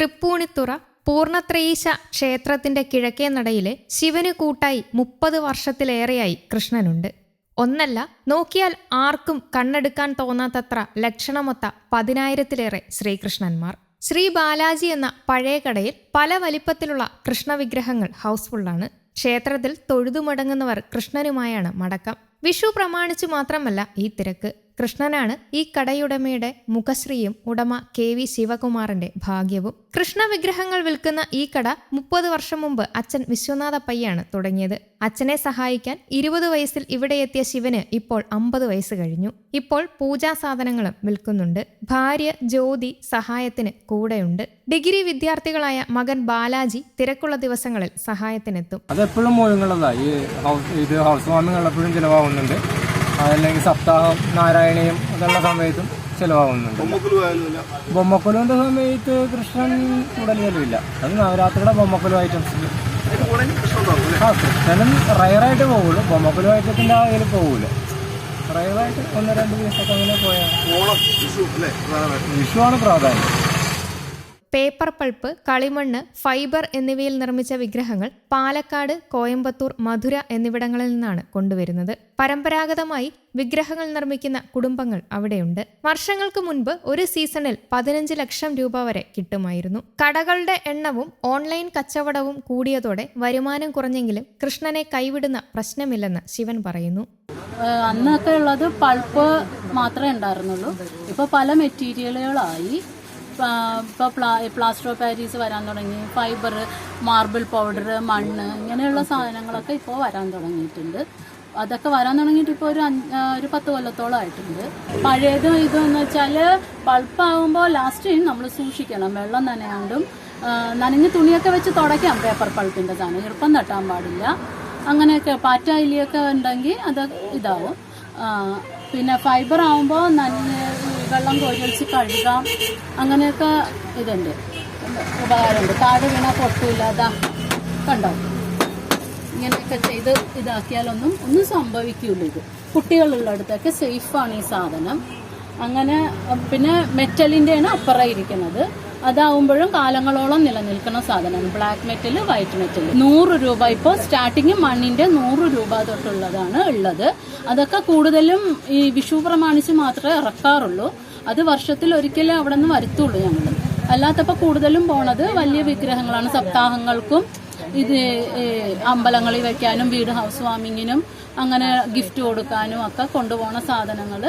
തൃപ്പൂണിത്തുറ പൂർണത്രയീശ ക്ഷേത്രത്തിന്റെ കിഴക്കേ നടയിലെ ശിവന് കൂട്ടായി മുപ്പത് വർഷത്തിലേറെയായി കൃഷ്ണനുണ്ട്. ഒന്നല്ല നോക്കിയാൽ ആർക്കും കണ്ണെടുക്കാൻ തോന്നാത്തത്ര ലക്ഷണമൊത്ത പതിനായിരത്തിലേറെ ശ്രീകൃഷ്ണന്മാർ. ശ്രീ ബാലാജി എന്ന പഴയ കടയിൽ പല വലിപ്പത്തിലുള്ള കൃഷ്ണവിഗ്രഹങ്ങൾ ഹൗസ്ഫുള്ളാണ്. ക്ഷേത്രത്തിൽ തൊഴുതുമടങ്ങുന്നവർ കൃഷ്ണനുമായാണ് മടക്കം. വിഷു പ്രമാണിച്ചു മാത്രമല്ല ഈ തിരക്ക്. കൃഷ്ണനാണ് ഈ കടയുടമയുടെ മുഖശ്രീയും ഉടമ കെ വി ശിവകുമാറിന്റെ ഭാഗ്യവും. കൃഷ്ണ വിഗ്രഹങ്ങൾ വിൽക്കുന്ന ഈ കട മുപ്പത് വർഷം മുമ്പ് അച്ഛൻ വിശ്വനാഥ പയ്യാണ് തുടങ്ങിയത്. അച്ഛനെ സഹായിക്കാൻ ഇരുപത് വയസ്സിൽ ഇവിടെ എത്തിയ ശിവന് ഇപ്പോൾ അമ്പത് വയസ്സ് കഴിഞ്ഞു. ഇപ്പോൾ പൂജാ സാധനങ്ങളും വിൽക്കുന്നുണ്ട്. ഭാര്യ ജ്യോതി സഹായത്തിന് കൂടെയുണ്ട്. ഡിഗ്രി വിദ്യാർത്ഥികളായ മകൻ ബാലാജി തിരക്കുള്ള ദിവസങ്ങളിൽ സഹായത്തിനെത്തും. അതെപ്പോഴും ഈ ഹൗസ് ഹൗസ് വാമിംഗ് എപ്പോഴും ചിലവാകുന്നുണ്ട്. അതല്ലെങ്കിൽ സപ്താഹം നാരായണീയം അതുള്ള സമയത്തും ചിലവാകുന്നുണ്ട്. ബൊമ്മക്കൊലുവിന്റെ സമയത്ത് കൃഷ്ണൻ ഉടലുകളില്ല അത് നവരാത്രിയുടെ ബൊമ്മക്കൊലു ഐറ്റംസിൽ ആ കൃഷ്ണനും റയറായിട്ട് പോകുള്ളൂ ബൊമ്മക്കൊലു ഐറ്റത്തിന്റെ ആ ഇതിൽ പോകൂല റയറായിട്ട് ഒന്ന് രണ്ട് ദിവസമൊക്കെ അങ്ങനെ പോയാൽ വിഷുവാണ് പ്രാധാന്യം. പേപ്പർ പൾപ്പ് കളിമണ്ണ് ഫൈബർ എന്നിവയിൽ നിർമ്മിച്ച വിഗ്രഹങ്ങൾ പാലക്കാട് കോയമ്പത്തൂർ മധുര എന്നിവിടങ്ങളിൽ നിന്നാണ് കൊണ്ടുവരുന്നത്. പരമ്പരാഗതമായി വിഗ്രഹങ്ങൾ നിർമ്മിക്കുന്ന കുടുംബങ്ങൾ അവിടെയുണ്ട്. വർഷങ്ങൾക്ക് മുൻപ് ഒരു സീസണിൽ പതിനഞ്ച് ലക്ഷം രൂപ വരെ കിട്ടുമായിരുന്നു. കടകളുടെ എണ്ണവും ഓൺലൈൻ കച്ചവടവും കൂടിയതോടെ വരുമാനം കുറഞ്ഞെങ്കിലും കൃഷ്ണനെ കൈവിടുന്ന പ്രശ്നമില്ലെന്ന് ശിവൻ പറയുന്നു. അന്നൊക്കെ ഉള്ളത് പൾപ്പ് മാത്രമേ ഉണ്ടായിരുന്നുള്ളൂ. ഇപ്പൊ പല മെറ്റീരിയലുകളായി. ഇപ്പോൾ പ്ലാ പ്ലാസ്റ്റർ ഓഫ് പാരീസ് വരാൻ തുടങ്ങി. ഫൈബർ മാർബിൾ പൗഡർ മണ്ണ് ഇങ്ങനെയുള്ള സാധനങ്ങളൊക്കെ ഇപ്പോൾ വരാൻ തുടങ്ങിയിട്ടുണ്ട്. അതൊക്കെ വരാൻ തുടങ്ങിയിട്ട് ഇപ്പോൾ ഒരു ഒരു പത്ത് കൊല്ലത്തോളം ആയിട്ടുണ്ട്. പഴയത് ഇതെന്ന് വെച്ചാൽ പൾപ്പാകുമ്പോൾ ലാസ്റ്റ് നമ്മൾ സൂക്ഷിക്കണം. വെള്ളം നനയാണ്ടും നനഞ്ഞ തുണിയൊക്കെ വെച്ച് തുടയ്ക്കാം പേപ്പർ പൾപ്പിന്റെ സാധനം. ഈർപ്പം തട്ടാൻ പാടില്ല. അങ്ങനെയൊക്കെ പാറ്റ ഇലിയൊക്കെ ഉണ്ടെങ്കിൽ അത് ഇതാവും. പിന്നെ ഫൈബർ ആകുമ്പോൾ നനഞ്ഞ വെള്ളം കോരിയൊഴിച്ച് കഴുകാം. അങ്ങനെയൊക്കെ ഇതുണ്ട്. ഉപകാരമുണ്ട്. താഴെ വീണ പൊട്ടില്ല അതാ കണ്ടോ? ഇങ്ങനെയൊക്കെ ചെയ്ത് ഇതാക്കിയാലൊന്നും ഒന്നും സംഭവിക്കില്ല ഇത്. കുട്ടികളുള്ളിടത്തൊക്കെ സേഫാണ് ഈ സാധനം. അങ്ങനെ പിന്നെ മെറ്റലിന്റെയാണ് അപ്പുറം ഇരിക്കുന്നത്. അതാവുമ്പോഴും കാലങ്ങളോളം നിലനിൽക്കുന്ന സാധനമാണ്. ബ്ലാക്ക് മെറ്റൽ വൈറ്റ് മെറ്റൽ നൂറ് രൂപ ഇപ്പോൾ സ്റ്റാർട്ടിങ് മണ്ണിന്റെ നൂറ് രൂപ തൊട്ടുള്ളതാണ് ഉള്ളത്. അതൊക്കെ കൂടുതലും ഈ വിഷു പ്രമാണിച്ച് മാത്രമേ ഇറക്കാറുള്ളൂ. അത് വർഷത്തിൽ ഒരിക്കലേ അവിടെ നിന്ന് വരുത്തുള്ളൂ ഞങ്ങൾ അല്ലാത്തപ്പോൾ കൂടുതലും പോണത് വലിയ വിഗ്രഹങ്ങളാണ്. സപ്താഹങ്ങൾക്കും ഇത് അമ്പലങ്ങളിൽ വെക്കാനും വീട് ഹൗസ് വാമിങ്ങിനും അങ്ങനെ ഗിഫ്റ്റ് കൊടുക്കാനും ഒക്കെ കൊണ്ടുപോണ സാധനങ്ങൾ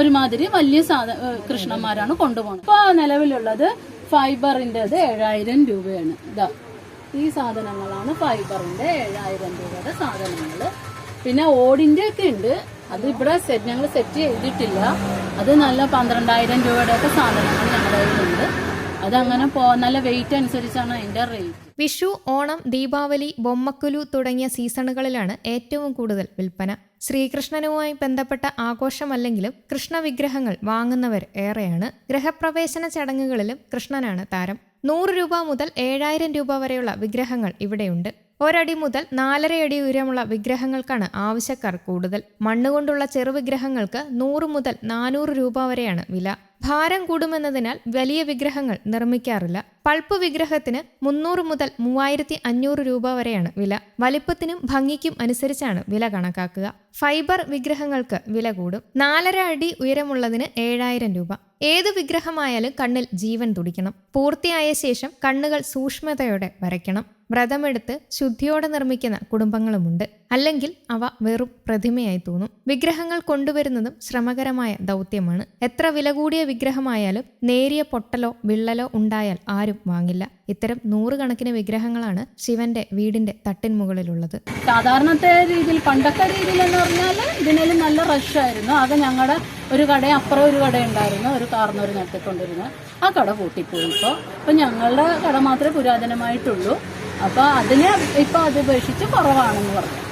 ഒരുമാതിരി വലിയ സാധ കൃഷ്ണന്മാരാണ് കൊണ്ടുപോകുന്നത് ഇപ്പോൾ നിലവിലുള്ളത് ഫൈബറിന്റെത് ഏഴായിരം രൂപയാണ്. ഇതാ ഈ സാധനങ്ങളാണ് ഫൈബറിന്റെ ഏഴായിരം രൂപയുടെ സാധനങ്ങൾ പിന്നെ ഓടിന്റെ ഒക്കെ ഉണ്ട്. അത് ഇവിടെ സെറ്റ് ഞങ്ങൾ സെറ്റ് ചെയ്തിട്ടില്ല. അത് നല്ല പന്ത്രണ്ടായിരം രൂപയുടെ ഒക്കെ സാധനങ്ങൾ ഞങ്ങളുടെ കയ്യിലുണ്ട്. അതങ്ങനെ പോ നല്ല വെയിറ്റ് അനുസരിച്ചാണ് അതിന്റെ റേറ്റ് വിഷു ഓണം ദീപാവലി ബൊമ്മക്കുലു തുടങ്ങിയ സീസണുകളിലാണ് ഏറ്റവും കൂടുതൽ വിൽപ്പന. ശ്രീകൃഷ്ണനുമായി ബന്ധപ്പെട്ട ആഘോഷമല്ലെങ്കിലും കൃഷ്ണവിഗ്രഹങ്ങൾ വാങ്ങുന്നവർ ഏറെയാണ്. ഗൃഹപ്രവേശന ചടങ്ങുകളിലും കൃഷ്ണനാണ് താരം. നൂറ് രൂപ മുതൽ ഏഴായിരം രൂപ വരെയുള്ള വിഗ്രഹങ്ങൾ ഇവിടെയുണ്ട്. ഒരടി മുതൽ നാലര അടി ഉയരമുള്ള വിഗ്രഹങ്ങൾക്കാണ് ആവശ്യക്കാർ കൂടുതൽ. മണ്ണുകൊണ്ടുള്ള ചെറുവിഗ്രഹങ്ങൾക്ക് നൂറ് മുതൽ നാനൂറ് രൂപ വരെയാണ് വില. ഭാരം കൂടുമെന്നതിനാൽ വലിയ വിഗ്രഹങ്ങൾ നിർമ്മിക്കാറില്ല. പൾപ്പ് വിഗ്രഹത്തിന് മുന്നൂറ് മുതൽ മൂവായിരത്തി അഞ്ഞൂറ് രൂപ വരെയാണ് വില. വലിപ്പത്തിനും ഭംഗിക്കും അനുസരിച്ചാണ് വില കണക്കാക്കുക. ഫൈബർ വിഗ്രഹങ്ങൾക്ക് വില കൂടും. നാലര അടി ഉയരമുള്ളതിന് ഏഴായിരം രൂപ. ഏത് വിഗ്രഹമായാലും കണ്ണിൽ ജീവൻ തുടിക്കണം. പൂർത്തിയായ ശേഷം കണ്ണുകൾ സൂക്ഷ്മതയോടെ വരയ്ക്കണം. വ്രതമെടുത്ത് ശുദ്ധിയോടെ നിർമ്മിക്കുന്ന കുടുംബങ്ങളുമുണ്ട്. അല്ലെങ്കിൽ അവ വെറും പ്രതിമയായി തോന്നും. വിഗ്രഹങ്ങൾ കൊണ്ടുവരുന്നതും ശ്രമകരമായ ദൗത്യമാണ്. എത്ര വില കൂടിയ വിഗ്രഹമായാലും നേരിയ പൊട്ടലോ വിള്ളലോ ഉണ്ടായാൽ ആരും വാങ്ങില്ല. ഇത്തരം നൂറുകണക്കിന് വിഗ്രഹങ്ങളാണ് ശിവന്റെ വീടിന്റെ തട്ടിൻ മുകളിലുള്ളത് സാധാരണത്തെ രീതിയിൽ പണ്ടത്തെ രീതിയിൽ എന്ന് പറഞ്ഞാൽ ഇതിനെല്ലാം നല്ല റഷ് ആയിരുന്നു. ആകെ ഞങ്ങളുടെ ഒരു കട അപ്പുറം ഒരു കട ഉണ്ടായിരുന്നു. ഒരു കാർന്നൊരു നടത്തിക്കൊണ്ടിരുന്നത് ആ കട പൂട്ടിപ്പോയി. ഇപ്പോൾ അപ്പൊ ഞങ്ങളുടെ കട മാത്രമേ പുരാതനമായിട്ടുള്ളൂ. അപ്പോൾ അതിനെ ഇപ്പൊ അത് അപേക്ഷിച്ച് കുറവാണെന്ന് പറഞ്ഞു.